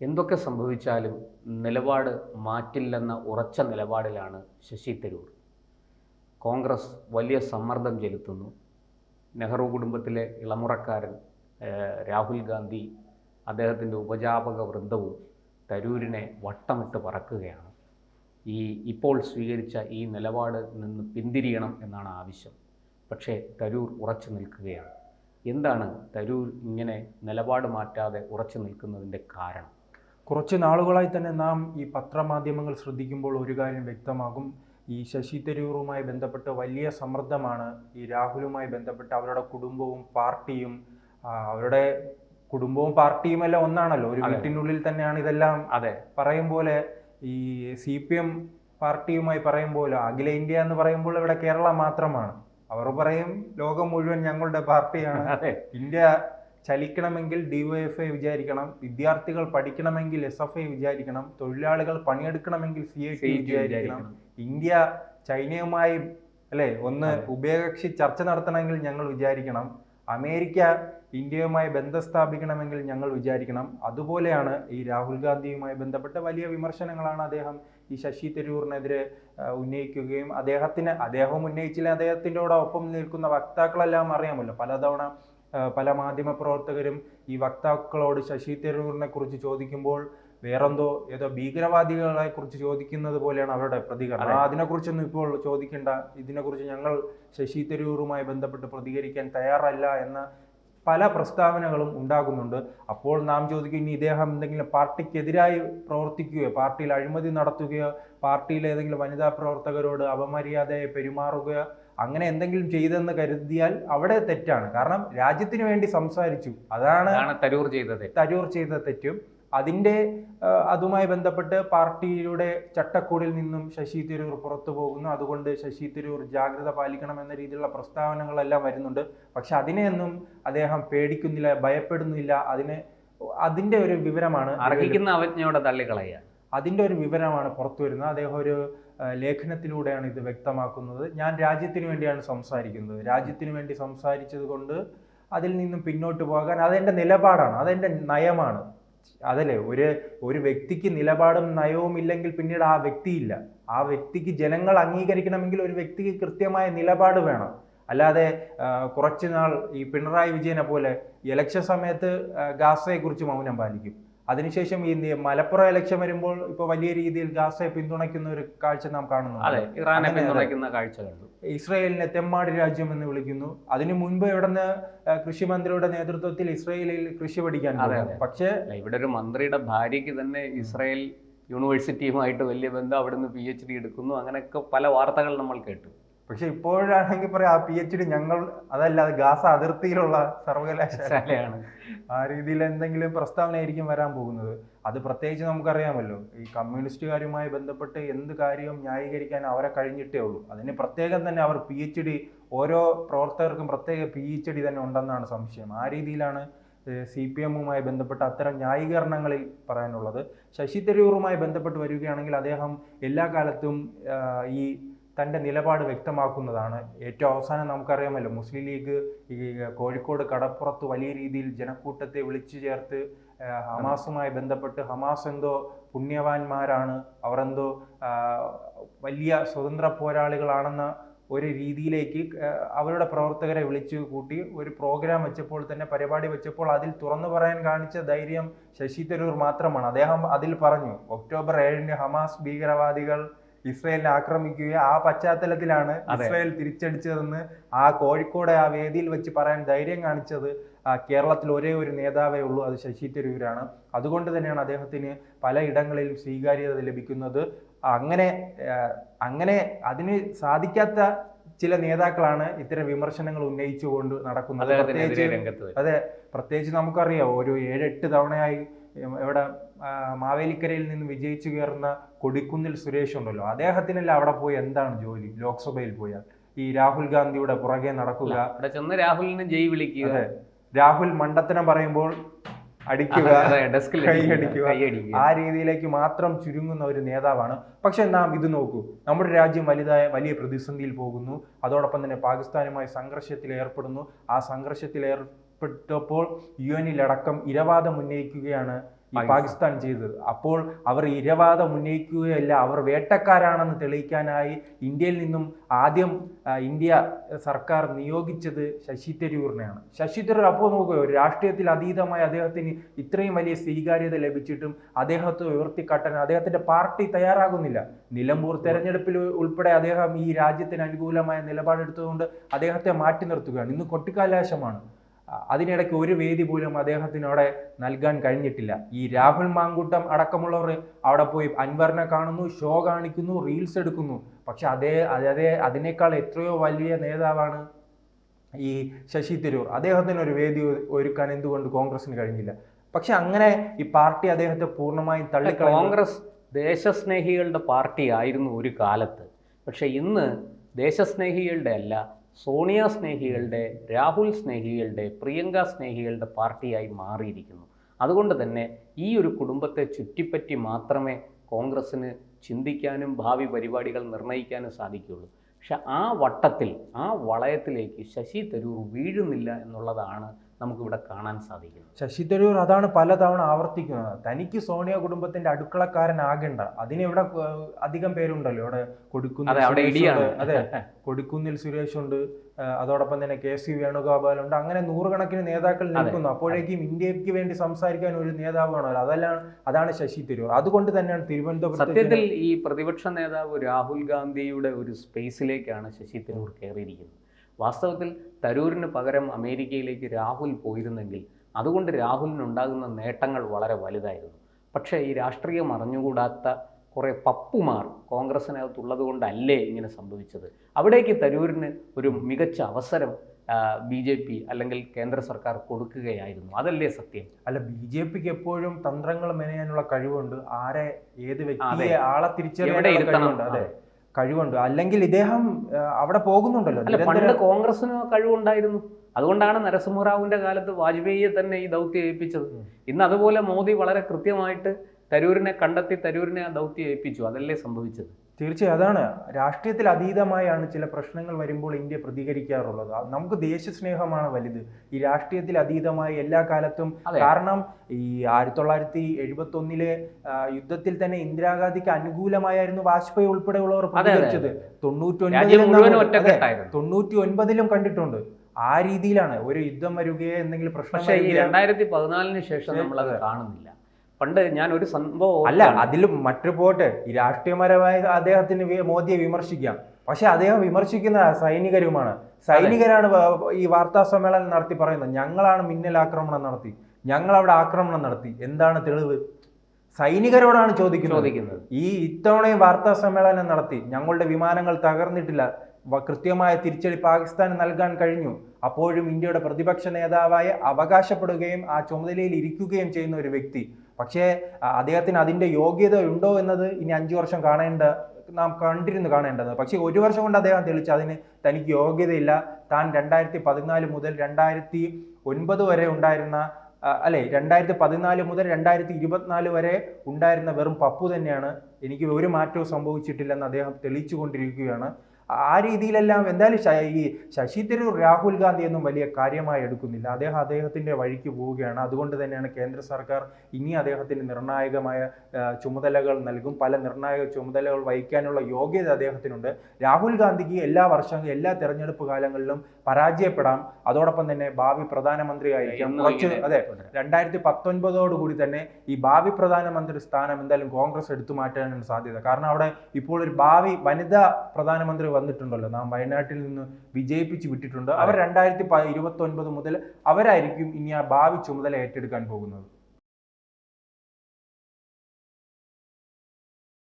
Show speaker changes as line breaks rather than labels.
എന്തൊക്കെ സംഭവിച്ചാലും നിലപാട് മാറ്റില്ലെന്ന ഉറച്ച നിലപാടിലാണ് ശശി തരൂർ. കോൺഗ്രസ് വലിയ സമ്മർദ്ദം ചെലുത്തുന്നു. നെഹ്റു കുടുംബത്തിലെ ഇളമുറക്കാരൻ രാഹുൽ ഗാന്ധി അദ്ദേഹത്തിന്റെ ഉപജാപക വൃന്ദവും തരൂരിനെ വട്ടമിട്ട് പറക്കുകയാണ്. ഈ ഇപ്പോൾ സ്വീകരിച്ച ഈ നിലപാട് നിന്ന് പിന്തിരിയണം എന്നാണ് ആവശ്യം. പക്ഷേ തരൂർ ഉറച്ചു നിൽക്കുകയാണ്. എന്താണ് തരൂർ ഇങ്ങനെ നിലപാട് മാറ്റാതെ ഉറച്ചു നിൽക്കുന്നതിന്റെ കാരണം?
കുറച്ച് നാളുകളായി തന്നെ നാം ഈ പത്രമാധ്യമങ്ങൾ ശ്രദ്ധിക്കുമ്പോൾ ഒരു കാര്യം വ്യക്തമാകും. ഈ ശശി തരൂറുമായി ബന്ധപ്പെട്ട് വലിയ സമ്മർദ്ദമാണ് ഈ രാഹുലുമായി ബന്ധപ്പെട്ട് അവരുടെ കുടുംബവും പാർട്ടിയും അവരുടെ കുടുംബവും പാർട്ടിയും എല്ലാം ഒന്നാണല്ലോ. ഒരു. വീട്ടിനുള്ളിൽ തന്നെയാണ് ഇതെല്ലാം
അതെ.
പറയും പോലെ ഈ സി പി എം പാർട്ടിയുമായി പറയുമ്പോൾ അഖില ഇന്ത്യ എന്ന് പറയുമ്പോൾ ഇവിടെ കേരള മാത്രമാണ്. അവർ പറയും ലോകം മുഴുവൻ ഞങ്ങളുടെ പാർട്ടിയാണ്. ഇന്ത്യ ചലിക്കണമെങ്കിൽ ഡിവൈഎഫ്ഐ വിചാരിക്കണം വിദ്യാർത്ഥികൾ പഠിക്കണമെങ്കിൽ എസ് എഫ് ഐ വിചാരിക്കണം തൊഴിലാളികൾ പണിയെടുക്കണമെങ്കിൽ സി ഐ ടി വിചാരിക്കണം. ഇന്ത്യ ചൈനയുമായി അല്ലെ ഒന്ന് ഉഭയകക്ഷി ചർച്ച നടത്തണമെങ്കിൽ ഞങ്ങൾ വിചാരിക്കണം. അമേരിക്ക ഇന്ത്യയുമായി ബന്ധം സ്ഥാപിക്കണമെങ്കിൽ ഞങ്ങൾ വിചാരിക്കണം. അതുപോലെയാണ് ഈ രാഹുൽ ഗാന്ധിയുമായി ബന്ധപ്പെട്ട വലിയ വിമർശനങ്ങളാണ് അദ്ദേഹം ഈ ശശി തരൂറിനെതിരെ ഉന്നയിക്കുകയും അദ്ദേഹത്തിന് അദ്ദേഹം ഉന്നയിച്ചില്ല അദ്ദേഹത്തിന്റെ കൂടെ ഒപ്പം നിൽക്കുന്ന വക്താക്കളെല്ലാം അറിയാമല്ലോ. പലതവണ പല മാധ്യമ പ്രവർത്തകരും ഈ വക്താക്കളോട് ശശി തരൂറിനെ കുറിച്ച് ചോദിക്കുമ്പോൾ വേറെന്തോ ഏതോ ഭീകരവാദികളെ കുറിച്ച് ചോദിക്കുന്നത് പോലെയാണ് അവരുടെ പ്രതികരണം. അതിനെക്കുറിച്ചൊന്നും ഇപ്പോൾ ചോദിക്കേണ്ട ഇതിനെക്കുറിച്ച് ഞങ്ങൾ ശശി തരൂറുമായി ബന്ധപ്പെട്ട് പ്രതികരിക്കാൻ തയ്യാറല്ല എന്ന പല പ്രസ്താവനകളും ഉണ്ടാകുന്നുണ്ട്. അപ്പോൾ നാം ചോദിക്കും ഇനി ഇദ്ദേഹം എന്തെങ്കിലും പാർട്ടിക്കെതിരായി പ്രവർത്തിക്കുകയോ പാർട്ടിയിൽ അഴിമതി നടത്തുകയോ പാർട്ടിയിലെ ഏതെങ്കിലും വനിതാ പ്രവർത്തകരോട് അപമര്യാദയെ പെരുമാറുകയോ അങ്ങനെ എന്തെങ്കിലും ചെയ്തെന്ന് കരുതിയാൽ അവിടെ തെറ്റാണ്. കാരണം രാജ്യത്തിന് വേണ്ടി സംസാരിച്ചു. അതാണ്
തരൂർ ചെയ്തത്.
തരൂർ ചെയ്ത തെറ്റും. അതിന്റെ അതുമായി ബന്ധപ്പെട്ട് പാർട്ടിയുടെ ചട്ടക്കൂടിൽ നിന്നും ശശി തരൂർ പുറത്തു പോകുന്നു. അതുകൊണ്ട് ശശി തരൂർ ജാഗ്രത പാലിക്കണം എന്ന രീതിയിലുള്ള പ്രസ്താവനകളെല്ലാം വരുന്നുണ്ട്. പക്ഷെ അതിനെയൊന്നും അദ്ദേഹം പേടിക്കുന്നില്ല ഭയപ്പെടുന്നില്ല. അതിനെ അതിന്റെ ഒരു വിവരമാണ്
അർഹിക്കുന്ന അവജ്ഞയോടെ തള്ളിക്കളയുക.
അതിന്റെ ഒരു വിവരമാണ് പുറത്തു വരുന്നത്. അദ്ദേഹം ഒരു ലേഖനത്തിലൂടെയാണ് ഇത് വ്യക്തമാക്കുന്നത്. ഞാൻ രാജ്യത്തിന് വേണ്ടിയാണ് സംസാരിക്കുന്നത്. രാജ്യത്തിന് വേണ്ടി സംസാരിച്ചത് കൊണ്ട് അതിൽ നിന്നും പിന്നോട്ട് പോകാൻ അതെന്റെ നിലപാടാണ്. അതെന്റെ നയമാണ്. അതല്ലേ? ഒരു ഒരു വ്യക്തിക്ക് നിലപാടും നയവും ഇല്ലെങ്കിൽ പിന്നീട് ആ വ്യക്തിയില്ല. ആ വ്യക്തിക്ക് ജനങ്ങൾ അംഗീകരിക്കണമെങ്കിൽ ഒരു വ്യക്തിക്ക് കൃത്യമായ നിലപാട് വേണം. അല്ലാതെ കുറച്ചുനാൾ കുറച്ച് നാൾ ഈ പിണറായി വിജയനെ പോലെ ഇലക്ഷൻ സമയത്ത് ഗാസയെക്കുറിച്ച് മൗനം പാലിക്കും. അതിനുശേഷം ഈ മലപ്പുറം ഇലക്ഷൻ വരുമ്പോൾ ഇപ്പൊ വലിയ രീതിയിൽ ഗാസയെ പിന്തുണയ്ക്കുന്ന ഒരു കാഴ്ച നാം
അതെ
കാണുന്നു
ഇറാനെ പിന്തുണയ്ക്കുന്ന കാഴ്ച കണ്ടു.
ഇസ്രയേലിനെ തെമ്മാടി രാജ്യം എന്ന് വിളിക്കുന്നു. അതിനു മുൻപ് ഇവിടുന്ന് കൃഷി കൃഷിമന്ത്രിയുടെ നേതൃത്വത്തിൽ ഇസ്രയേലിൽ കൃഷി പഠിക്കാൻ
അതെ,
പക്ഷേ
ഇവിടെ ഒരു മന്ത്രിയുടെ ഭാര്യയ്ക്ക് തന്നെ ഇസ്രയേൽ യൂണിവേഴ്സിറ്റിയുമായിട്ട് വലിയ ബന്ധം അവിടുന്ന് പി എച്ച് ഡി എടുക്കുന്നു. അങ്ങനെയൊക്കെ പല വാർത്തകൾ നമ്മൾ കേട്ടു.
പക്ഷെ ഇപ്പോഴാണെങ്കിൽ പറയാം ആ പി എച്ച് ഡി ഞങ്ങൾ അതല്ല അത് ഗാസ അതിർത്തിയിലുള്ള
സർവകലാശാലയാണ്.
ആ രീതിയിൽ എന്തെങ്കിലും പ്രസ്താവന ആയിരിക്കും വരാൻ പോകുന്നത്. അത് പ്രത്യേകിച്ച് നമുക്കറിയാമല്ലോ ഈ കമ്മ്യൂണിസ്റ്റുകാരുമായി ബന്ധപ്പെട്ട് എന്ത് കാര്യവും ന്യായീകരിക്കാൻ അവരെ കഴിഞ്ഞിട്ടേ ഉള്ളൂ. അതിന് പ്രത്യേകം തന്നെ അവർ പി എച്ച് ഡി ഓരോ പ്രവർത്തകർക്കും പ്രത്യേക പി എച്ച് ഡി തന്നെ ഉണ്ടെന്നാണ് സംശയം. ആ രീതിയിലാണ് സി പി എമ്മുമായി ബന്ധപ്പെട്ട് അത്തരം ന്യായീകരണങ്ങളിൽ പറയാനുള്ളത്. ശശി തരൂറുമായി ബന്ധപ്പെട്ട് വരികയാണെങ്കിൽ അദ്ദേഹം എല്ലാ കാലത്തും ഈ തന്റെ നിലപാട് വ്യക്തമാക്കുന്നതാണ്. ഏറ്റവും അവസാനം നമുക്കറിയാമല്ലോ മുസ്ലിം ലീഗ് ഈ കോഴിക്കോട് കടപ്പുറത്ത് വലിയ രീതിയിൽ ജനക്കൂട്ടത്തെ വിളിച്ചു ചേർത്ത് ഹമാസുമായി ബന്ധപ്പെട്ട് ഹമാസ് എന്തോ പുണ്യവാന്മാരാണ് അവർ എന്തോ വലിയ സ്വതന്ത്ര പോരാളികളാണെന്ന ഒരു രീതിയിലേക്ക് അവരുടെ പ്രവർത്തകരെ വിളിച്ചു കൂട്ടി ഒരു പ്രോഗ്രാം വെച്ചപ്പോൾ തന്നെ പരിപാടി വെച്ചപ്പോൾ അതിൽ തുറന്നു പറയാൻ കാണിച്ച ധൈര്യം ശശി തരൂർ മാത്രമാണ്. അദ്ദേഹം അതിൽ പറഞ്ഞു ഒക്ടോബർ ഏഴിന് ഹമാസ് ഭീകരവാദികൾ ഇസ്രയേലിനെ ആക്രമിക്കുകയും ആ പശ്ചാത്തലത്തിലാണ്. ഇസ്രയേൽ തിരിച്ചടിച്ചതെന്ന് ആ കോഴിക്കോട് ആ വേദിയിൽ വെച്ച് പറയാൻ ധൈര്യം കാണിച്ചത് കേരളത്തിൽ ഒരേ ഒരു നേതാവേ ഉള്ളൂ. അത് ശശി തരൂരാണ്. അതുകൊണ്ട് തന്നെയാണ് അദ്ദേഹത്തിന് പലയിടങ്ങളിലും സ്വീകാര്യത ലഭിക്കുന്നത്. അങ്ങനെ അങ്ങനെ അതിന് സാധിക്കാത്ത ചില നേതാക്കളാണ് ഇത്തരം വിമർശനങ്ങൾ ഉന്നയിച്ചുകൊണ്ട് നടക്കുന്നത്. പ്രത്യേകിച്ച് അതെ പ്രത്യേകിച്ച് നമുക്കറിയാം ഒരു ഏഴെട്ട് തവണയായി ഇവിടെ മാവേലിക്കരയിൽ നിന്ന് വിജയിച്ചു കയറുന്ന കൊടിക്കുന്നിൽ സുരേഷ് ഉണ്ടല്ലോ. അദ്ദേഹത്തിനല്ല അവിടെ പോയി എന്താണ് ജോലി? ലോക്സഭയിൽ പോയാൽ. ഈ രാഹുൽ ഗാന്ധിയുടെ പുറകെ നടക്കുക.
അവിടെ ചെന്ന് രാഹുലിനെ ജയ് വിളിക്കുക.
അതെ. രാഹുൽ മണ്ടത്തനം പറയുമ്പോൾ അടിക്കുക കൈയടിക്കുക. ആ രീതിയിലേക്ക് മാത്രം ചുരുങ്ങുന്ന ഒരു നേതാവാണ്. പക്ഷെ നാം ഇത് നോക്കൂ. നമ്മുടെ രാജ്യം വലുതായ വലിയ പ്രതിസന്ധിയിൽ പോകുന്നു. അതോടൊപ്പം തന്നെ പാകിസ്ഥാനുമായി സംഘർഷത്തിൽ ഏർപ്പെടുന്നു ആ സംഘർഷത്തിൽ ഏർപ്പെട്ടപ്പോൾ യു എനിലടക്കം ഇരവാദം ഉന്നയിക്കുകയാണ് ഈ
പാകിസ്ഥാൻ.
ചെയ്തത്. അപ്പോൾ അവർ ഇരവാദം ഉന്നയിക്കുകയല്ല അവർ വേട്ടക്കാരാണെന്ന് തെളിയിക്കാനായി ഇന്ത്യയിൽ നിന്നും ആദ്യം ഇന്ത്യ സർക്കാർ നിയോഗിച്ചത് ശശി തരൂറിനെയാണ് ശശി തരൂർ അപ്പോൾ നോക്കുക ഒരു രാഷ്ട്രീയത്തിൽ അതീതമായി അദ്ദേഹത്തിന് ഇത്രയും വലിയ സ്വീകാര്യത ലഭിച്ചിട്ടും അദ്ദേഹത്തെ ഉയർത്തിക്കാട്ടാൻ അദ്ദേഹത്തിന്റെ പാർട്ടി തയ്യാറാകുന്നില്ല. നിലമ്പൂർ തെരഞ്ഞെടുപ്പിൽ ഉൾപ്പെടെ അദ്ദേഹം ഈ രാജ്യത്തിന് അനുകൂലമായ നിലപാടെടുത്തതുകൊണ്ട് അദ്ദേഹത്തെ മാറ്റി നിർത്തുകയാണ്. ഇന്ന് കൊട്ടിക്കാലാശമാണ്. അതിനിടയ്ക്ക് ഒരു വേദി പോലും അദ്ദേഹത്തിന് അവിടെ നൽകാൻ കഴിഞ്ഞിട്ടില്ല. ഈ രാഹുൽ മാങ്കൂട്ടം അടക്കമുള്ളവർ അവിടെ പോയി അൻവറിനെ കാണുന്നു ഷോ കാണിക്കുന്നു റീൽസ് എടുക്കുന്നു. പക്ഷെ അതേ അതേ അതിനേക്കാൾ എത്രയോ വലിയ നേതാവാണ് ഈ ശശി തരൂർ. അദ്ദേഹത്തിന് ഒരു വേദി ഒരുക്കാൻ എന്തുകൊണ്ട് കോൺഗ്രസിന് കഴിഞ്ഞില്ല. പക്ഷെ അങ്ങനെ ഈ പാർട്ടി അദ്ദേഹത്തെ പൂർണമായും തള്ളി
കോൺഗ്രസ് ദേശസ്നേഹികളുടെ പാർട്ടി ആയിരുന്നു ഒരു കാലത്ത്. പക്ഷെ ഇന്ന് ദേശസ്നേഹികളുടെ അല്ല സോണിയ സ്നേഹികളുടെ രാഹുൽ സ്നേഹികളുടെ പ്രിയങ്ക സ്നേഹികളുടെ പാർട്ടിയായി മാറിയിരിക്കുന്നു. അതുകൊണ്ട് തന്നെ ഈ ഒരു കുടുംബത്തെ ചുറ്റിപ്പറ്റി മാത്രമേ കോൺഗ്രസ്സിന് ചിന്തിക്കാനും ഭാവി പരിപാടികൾ നിർണയിക്കാനും സാധിക്കുകയുള്ളൂ. പക്ഷെ ആ വട്ടത്തിൽ ആ വളയത്തിലേക്ക് ശശി തരൂർ വീഴുന്നില്ല എന്നുള്ളതാണ് നമുക്കിവിടെ കാണാൻ സാധിക്കുന്നു.
ശശി തരൂർ അതാണ് പലതവണ ആവർത്തിക്കുന്നത്. തനിക്ക് സോണിയ കുടുംബത്തിന്റെ അടുക്കളക്കാരനാകേണ്ട. അതിന് ഇവിടെ അധികം പേരുണ്ടല്ലോ. ഇവിടെ കൊടുക്കുന്നിൽ
അതെ
കൊടുക്കുന്നിൽ സുരേഷ് ഉണ്ട്. അതോടൊപ്പം തന്നെ കെ സി വേണുഗോപാൽ ഉണ്ട്. അങ്ങനെ നൂറുകണക്കിന് നേതാക്കൾ നിൽക്കുന്നു. അപ്പോഴേക്കും ഇന്ത്യയ്ക്ക് വേണ്ടി സംസാരിക്കാൻ ഒരു നേതാവ് വേണമല്ലോ അതെല്ലാം അതാണ് ശശി തരൂർ. അതുകൊണ്ട് തന്നെയാണ് തിരുവനന്തപുരത്ത്
സത്യത്തിൽ ഈ പ്രതിപക്ഷ നേതാവ് രാഹുൽ ഗാന്ധിയുടെ ഒരു സ്പേസിലേക്കാണ് ശശി തരൂർ കയറിയിരിക്കുന്നത്. വാസ്തവത്തിൽ തരൂരിന് പകരം അമേരിക്കയിലേക്ക് രാഹുൽ പോയിരുന്നെങ്കിൽ അതുകൊണ്ട് രാഹുലിനുണ്ടാകുന്ന നേട്ടങ്ങൾ വളരെ വലുതായിരുന്നു. പക്ഷേ ഈ രാഷ്ട്രീയം അറിഞ്ഞുകൂടാത്ത കുറേ പപ്പുമാർ കോൺഗ്രസിനകത്തുള്ളത് കൊണ്ടല്ലേ ഇങ്ങനെ സംഭവിച്ചത്? അവിടേക്ക് തരൂരിന് ഒരു മികച്ച അവസരം ബി ജെ പി അല്ലെങ്കിൽ കേന്ദ്ര സർക്കാർ കൊടുക്കുകയായിരുന്നു. അതല്ലേ സത്യം?
അല്ല ബി ജെ പിക്ക് എപ്പോഴും തന്ത്രങ്ങൾ മെനയാനുള്ള കഴിവുണ്ട്. ആരെ ഏത് വ്യക്തിയെ ആളെ
തിരിച്ചറിയാൻ
തിരിച്ചറിയാനുള്ള കഴിവുണ്ട്. അതെ. കഴിവുണ്ട്. അല്ലെങ്കിൽ ഇദ്ദേഹം അവിടെ പോകുന്നുണ്ടല്ലോ.
പണ്ട് കോൺഗ്രസിന് കഴിവുണ്ടായിരുന്നു. അതുകൊണ്ടാണ് നരസിംഹറാവുവിന്റെ കാലത്ത് വാജ്പേയിയെ തന്നെ ഈ ദൗത്യം ഏൽപ്പിച്ചത്. ഇന്ന് അതുപോലെ മോദി വളരെ കൃത്യമായിട്ട് തരൂരിനെ കണ്ടെത്തി തരൂരിനെ ആ ദൗത്യം ഏൽപ്പിച്ചു. അതല്ലേ സംഭവിച്ചത്?
തീർച്ചയായും അതാണ്. രാഷ്ട്രീയത്തിൽ അതീതമായാണ് ചില പ്രശ്നങ്ങൾ വരുമ്പോൾ ഇന്ത്യ പ്രതികരിക്കാറുള്ളത്. നമുക്ക് ദേശസ്നേഹമാണ് വലുത്. ഈ രാഷ്ട്രീയത്തിൽ അതീതമായ എല്ലാ കാലത്തും കാരണം ഈ ആയിരത്തി തൊള്ളായിരത്തി എഴുപത്തി ഒന്നിലെ യുദ്ധത്തിൽ തന്നെ ഇന്ദിരാഗാന്ധിക്ക് അനുകൂലമായിരുന്നു വാജ്പേയി ഉൾപ്പെടെയുള്ളവർ. പ്രതികരിച്ചത്. തൊണ്ണൂറ്റി തൊണ്ണൂറ്റി ഒൻപതിലും കണ്ടിട്ടുണ്ട്. ആ രീതിയിലാണ്. ഒരു യുദ്ധം വരികയോ എന്തെങ്കിലും പ്രശ്നം
രണ്ടായിരത്തി പതിനാലിന് ശേഷം നമ്മൾ അത്. കാണുന്നില്ല. പണ്ട് ഞാൻ ഒരു സംഭവം
അല്ല അതിലും മറ്റു പോട്ടെ. ഈ രാഷ്ട്രീയപരമായി അദ്ദേഹത്തിന് മോദിയെ വിമർശിക്കാം. പക്ഷെ അദ്ദേഹം വിമർശിക്കുന്ന സൈനികരുമാണ്. സൈനികരാണ് ഈ വാർത്താ സമ്മേളനം നടത്തി പറയുന്നത്. ഞങ്ങളാണ് മിന്നൽ ആക്രമണം നടത്തി. ഞങ്ങൾ അവിടെ ആക്രമണം നടത്തി. എന്താണ് തെളിവ്? സൈനികരോടാണ് ചോദിക്കുന്നത്.
ചോദിക്കുന്നത്.
ഈ ഇത്തവണയും വാർത്താ സമ്മേളനം നടത്തി. ഞങ്ങളുടെ വിമാനങ്ങൾ തകർന്നിട്ടില്ല. കൃത്യമായ തിരിച്ചടി പാകിസ്ഥാന് നൽകാൻ കഴിഞ്ഞു. അപ്പോഴും ഇന്ത്യയുടെ പ്രതിപക്ഷ നേതാവായ അവകാശപ്പെടുകയും ആ ചുമതലയിൽ ഇരിക്കുകയും ചെയ്യുന്ന ഒരു വ്യക്തി പക്ഷേ അദ്ദേഹത്തിന് അതിന്റെ യോഗ്യത ഉണ്ടോ എന്നത് ഇനി അഞ്ചു വർഷം കാണേണ്ട നാം കണ്ടിരുന്നു കാണേണ്ടത്. പക്ഷേ ഒരു വർഷം കൊണ്ട് അദ്ദേഹം തെളിച്ചു അതിന് തനിക്ക് യോഗ്യതയില്ല. താൻ രണ്ടായിരത്തി പതിനാല് മുതൽ രണ്ടായിരത്തി ഒൻപത് വരെ ഉണ്ടായിരുന്ന അല്ലെ രണ്ടായിരത്തി പതിനാല് മുതൽ രണ്ടായിരത്തി ഇരുപത്തിനാല് വരെ ഉണ്ടായിരുന്ന വെറും പപ്പു തന്നെയാണ്. എനിക്ക് ഒരു മാറ്റവും സംഭവിച്ചിട്ടില്ലെന്ന് അദ്ദേഹം തെളിയിച്ചു കൊണ്ടിരിക്കുകയാണ് ആ രീതിയിലെല്ലാം എന്തായാലും ഈ ശശി തരൂർ രാഹുൽ ഗാന്ധി ഒന്നും വലിയ കാര്യമായി എടുക്കുന്നില്ല. അദ്ദേഹം അദ്ദേഹത്തിന്റെ വഴിക്ക് പോവുകയാണ്. അതുകൊണ്ട് തന്നെയാണ് കേന്ദ്ര സർക്കാർ ഇനി അദ്ദേഹത്തിന് നിർണായകമായ ചുമതലകൾ നൽകും. പല നിർണായക ചുമതലകൾ വഹിക്കാനുള്ള യോഗ്യത അദ്ദേഹത്തിനുണ്ട്. രാഹുൽ ഗാന്ധിക്ക് എല്ലാ വർഷവും എല്ലാ തെരഞ്ഞെടുപ്പ് കാലങ്ങളിലും പരാജയപ്പെടാം. അതോടൊപ്പം തന്നെ ഭാവി പ്രധാനമന്ത്രിയായിരിക്കാം. കുറച്ച് അതെ. രണ്ടായിരത്തി പത്തൊൻപതോടുകൂടി തന്നെ ഈ ഭാവി പ്രധാനമന്ത്രി സ്ഥാനം എന്തായാലും കോൺഗ്രസ് എടുത്തു മാറ്റാനാണ് സാധ്യത. കാരണം അവിടെ ഇപ്പോൾ ഒരു ഭാവി വനിതാ പ്രധാനമന്ത്രി വന്നിട്ടുണ്ടല്ലോ. നാം വയനാട്ടിൽ നിന്ന് വിജയിപ്പിച്ച് വിട്ടിട്ടുണ്ട്. അവർ രണ്ടായിരത്തി ഇരുപത്തി ഒൻപത് മുതൽ അവരായിരിക്കും ഇനി ആ ഭാവി ചുമതല ഏറ്റെടുക്കാൻ പോകുന്നത്.